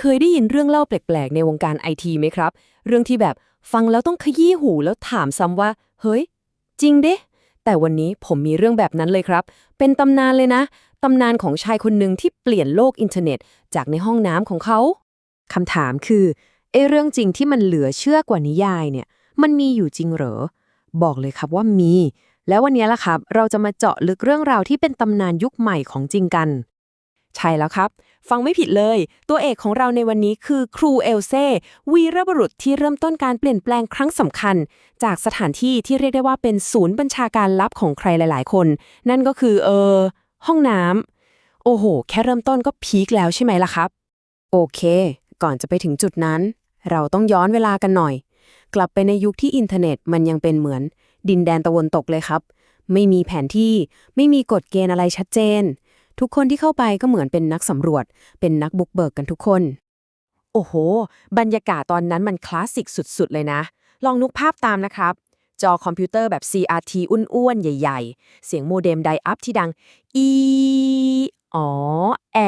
เคยได้ยินเรื่องเล่าแปลกๆ ในวงการไอทีไหมครับ เรื่องที่แบบฟังแล้วต้องขยี้หูแล้วถามซ้ำว่า เฮ้ย จริงเด้แต่วันนี้ผมมีเรื่องแบบนั้นเลยครับ เป็นตำนานเลยนะ ตำนานของชายคนหนึ่งที่เปลี่ยนโลกอินเทอร์เน็ต จากในห้องน้ำของเขาคำถามคือไอ้เรื่องจริงที่มันเหลือเชื่อกว่านิยายเนี่ย มันมีอยู่จริงเหรอ บอกเลยครับว่ามี แล้ววันนี้ล่ะครับ เราจะมาเจาะลึกเรื่องราวที่เป็นตำนานยุคใหม่ของจริงกัน ใช่แล้วครับ ฟังไม่ผิดเลย ตัวเอกของเราในวันนี้คือครูเอลเซ่วีรบุรุษที่เริ่มต้นการเปลี่ยนแปลงครั้งสำคัญ จากสถานที่ที่เรียกได้ว่าเป็นศูนย์บัญชาการลับของใครหลาย ๆ คน นั่นก็คือเออห้องน้ำโอ้โห แค่เริ่มต้นก็พีคแล้วใช่ไหมล่ะครับ โอเค ก่อนจะไปถึงจุดนั้น เราต้องย้อนเวลากันหน่อย กลับไปในยุคที่อินเทอร์เน็ตมันยังเป็นเหมือน ดินแดนตะวันตกเลยครับ ไม่มีแผนที่ ไม่มีกฎเกณฑ์อะไรชัดเจน ทุกคนที่เข้าไปก็เหมือนเป็นนักสำรวจ เป็นนักบุกเบิกกันทุกคน โอ้โห บรรยากาศตอนนั้นมันคลาสสิกสุดๆ เลยนะ ลองนึกภาพตามนะครับ จอคอมพิวเตอร์แบบ CRT อ้วนๆ ใหญ่ ๆ เสียงโมเด็มไดอัพที่ดัง อีอ๋อ แอ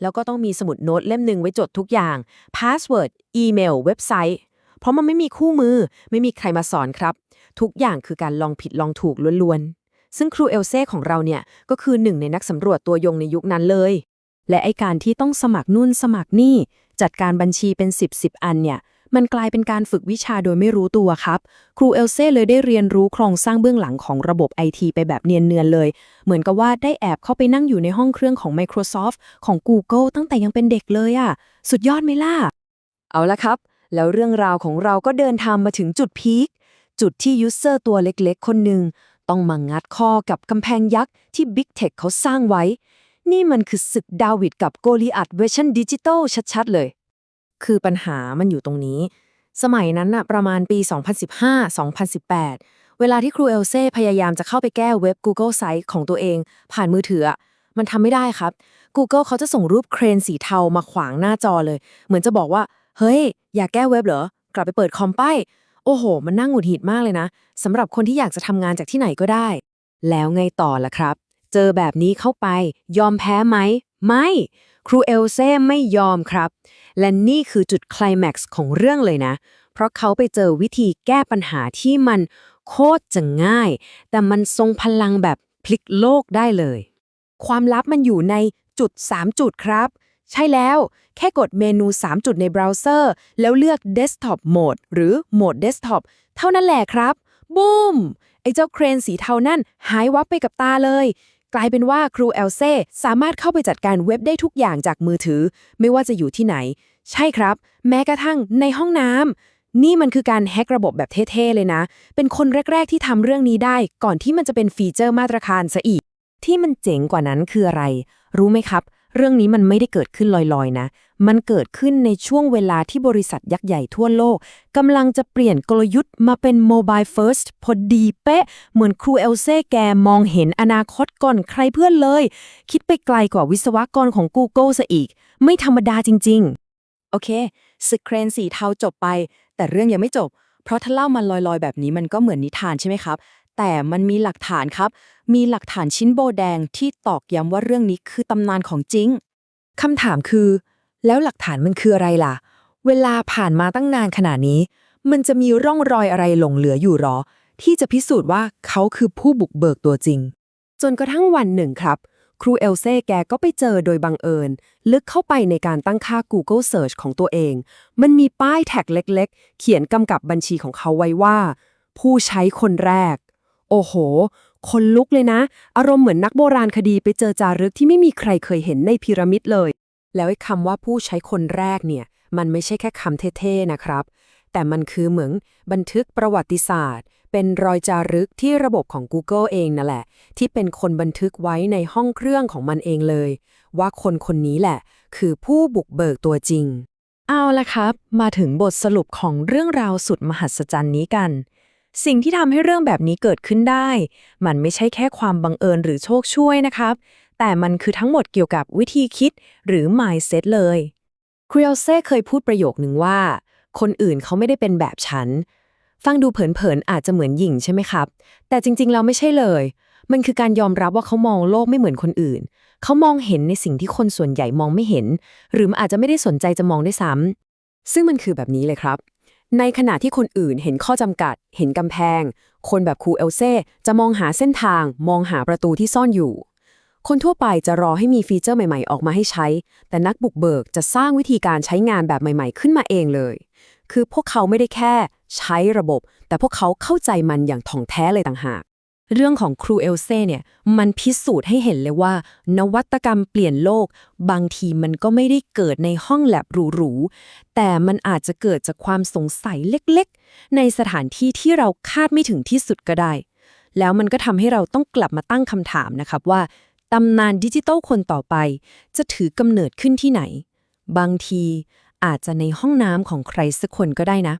แล้วก็ต้องมีสมุดโน้ตเล่มหนึ่งไว้จดทุกอย่าง พาสเวิร์ด อีเมล เว็บไซต์ เพราะมันไม่มีคู่มือ ไม่มีใครมาสอนครับ ทุกอย่างคือการลองผิดลองถูกล้วนๆ ซึ่งครูเอลเซ่ของเราเนี่ยก็คือหนึ่งในนักสำรวจตัวยงในยุคนั้นเลย และไอการที่ต้องสมัครนู่นสมัครนี่ จัดการบัญชีเป็น 10บสอันเนี่ยมันกลายเป็นการฝึกวิชาโดยไม่รู้ตัวครับ ครูเอลเซ่เลยได้เรียนรู้โครงสร้างเบื้องหลังของระบบไอทีไปแบบเนียนๆเลย เหมือนกับว่าได้แอบเข้าไปนั่งอยู่ในห้องเครื่องของ Microsoft ของ Google ตั้งแต่ยังเป็นเด็กเลยอะสุดยอดไหมล่ะ เอาละครับ แล้วเรื่องราวของเราก็เดินทางมาถึงจุดพีคจุดที่ยูเซอร์ตัวเล็กๆ คนหนึ่ง ต้องมางัดข้อกับกำแพงยักษ์ที่ Big Tech เขาสร้างไว้ นี่มันคือศึกดาวิดกับโกลิอัตเวอร์ชันดิจิตอลชัดๆเลย คือปัญหามันอยู่ตรงนี้ สมัยนั้นน่ะประมาณปี 2015-2018 เวลาที่ครูเอลเซ่พยายามจะเข้าไปแก้เว็บ Google Site ของตัวเอง ผ่านมือถืออะมันทำไม่ได้ครับ Google เขาจะส่งรูปเครนสีเทามาขวางหน้าจอเลย เหมือนจะบอกว่า เฮ้ย อยากแก้เว็บเหรอ กลับไปเปิดคอมไป โอ้โห มันน่าหงุดหงิดมากเลยนะสำหรับคนที่อยากจะทำงานจากที่ไหนก็ได้ แล้วไงต่อล่ะครับ เจอแบบนี้เข้าไป ยอมแพ้ไหม ไม่ ครูเอลเซ่ไม่ยอมครับ และนี่คือจุดคลแม็กซ์ของเรื่องเลยนะ เพราะเขาไปเจอวิธีแก้ปัญหาที่มันโคตรจะง่าย แต่มันทรงพลังแบบพลิกโลกได้เลย ความลับมันอยู่ในจุด 3 จุดครับ ใช่แล้ว แค่กดเมนู 3 จุดในเบราว์เซอร์ แล้วเลือก Desktop Mode หรือ Mode Desktop เท่านั้นแหละครับ บูม ไอ้เจ้าเครนสีเทานั่นหายวับไปกับตาเลย กลายเป็นว่าครูเอลเซ่สามารถเข้าไปจัดการเว็บได้ทุกอย่างจากมือถือ ไม่ว่าจะอยู่ที่ไหน ใช่ครับ แม้กระทั่งในห้องน้ำนี่มันคือการแฮกระบบแบบเท่ๆเลยนะ เป็นคนแรก ๆ ที่ทำเรื่องนี้ได้ ก่อนที่มันจะเป็นฟีเจอร์มาตรฐานซะอีก ที่มันเจ๋งกว่านั้นคืออะไร รู้ไหมครับ เรื่องนี้มันไม่ได้เกิดขึ้นลอยๆนะ มันเกิดขึ้นในช่วงเวลาที่บริษัทยักษ์ใหญ่ทั่วโลกกำลังจะเปลี่ยนกลยุทธ์มาเป็น Mobile First พอดีเป๊ะ เหมือนครูเอลเซ่แกมองเห็นอนาคตก่อนใครเพื่อนเลย คิดไปไกลกว่าวิศวกรของ Google ซะอีก ไม่ธรรมดาจริง ๆ โอเคศึกเครนสีเทาจบไป แต่เรื่องยังไม่จบ เพราะถ้าเล่ามันลอยๆ แบบนี้มันก็เหมือนนิทานใช่ไหมครับ แต่มันมีหลักฐานครับ มีหลักฐานชิ้นโบแดงที่ตอกย้ำว่าเรื่องนี้คือตำนานของจริง คำถามคือ แล้วหลักฐานมันคืออะไรล่ะ เวลาผ่านมาตั้งนานขนาดนี้ มันจะมีร่องรอยอะไรหลงเหลืออยู่หรอ ที่จะพิสูจน์ว่าเขาคือผู้บุกเบิกตัวจริง จนกระทั่งวันหนึ่งครับ ครูเอลเซ่แกก็ไปเจอโดยบังเอิญ ลึกเข้าไปในการตั้งค่า Google Search ของตัวเอง มันมีป้ายแท็กเล็ก ๆ เขียนกำกับบัญชีของเขาไว้ว่า ผู้ใช้คนแรก โอ้โห คนลุกเลยนะ อารมณ์เหมือนนักโบราณคดีไปเจอจารึกที่ไม่มีใครเคยเห็นในพีระมิดเลย แล้วไอ้คำว่าผู้ใช้คนแรกเนี่ย มันไม่ใช่แค่คำเท่ๆนะครับ แต่มันคือเหมือนบันทึกประวัติศาสตร์ เป็นรอยจารึกที่ระบบของ Google เองนั่นแหละ ที่เป็นคนบันทึกไว้ในห้องเครื่องของมันเองเลย ว่าคนคนนี้แหละ คือผู้บุกเบิกตัวจริง เอาละครับ มาถึงบทสรุปของเรื่องราวสุดมหัศจรรย์นี้กัน สิ่งที่ทำให้เรื่องแบบนี้เกิดขึ้นได้ มันไม่ใช่แค่ความบังเอิญหรือโชคช่วยนะครับ แต่มันคือทั้งหมดเกี่ยวกับวิธีคิดหรือ mindset เลยครีเอเซ่เคยพูดประโยคหนึ่งว่า คนอื่นเขาไม่ได้เป็นแบบฉัน ฟังดูเผินๆอาจจะเหมือนหญิงใช่ไหมครับ แต่จริงๆเราไม่ใช่เลย มันคือการยอมรับว่าเขามองโลกไม่เหมือนคนอื่น เขามองเห็นในสิ่งที่คนส่วนใหญ่มองไม่เห็น หรืออาจจะไม่ได้สนใจจะมองด้วยซ้ำซึ่งมันคือแบบนี้เลยครับ ในขณะที่คนอื่นเห็นข้อจำกัด เห็นกำแพง คนแบบครูเอลเซ่จะมองหาเส้นทาง มองหาประตูที่ซ่อนอยู่ คนทั่วไปจะรอให้มีฟีเจอร์ใหม่ๆ ออกมาให้ใช้ แต่นักบุกเบิกจะสร้างวิธีการใช้งานแบบใหม่ๆ ขึ้นมาเองเลย คือพวกเขาไม่ได้แค่ใช้ระบบ แต่พวกเขาเข้าใจมันอย่างถ่องแท้เลยต่างหาก เรื่องของครูเอลเซ่เนี่ยมันพิสูจน์ให้เห็นเลยว่า นวัตกรรมเปลี่ยนโลก บางทีมันก็ไม่ได้เกิดในห้องแลบหรูๆแต่มันอาจจะเกิดจากความสงสัยเล็กๆ ในสถานที่ที่เราคาดไม่ถึงที่สุดก็ได้ แล้วมันก็ทำให้เราต้องกลับมาตั้งคำถามนะครับว่าตำนานดิจิทัลคนต่อไป จะถือกำเนิดขึ้นที่ไหน บางทีอาจจะในห้องน้ำของใครสักคนก็ได้นะ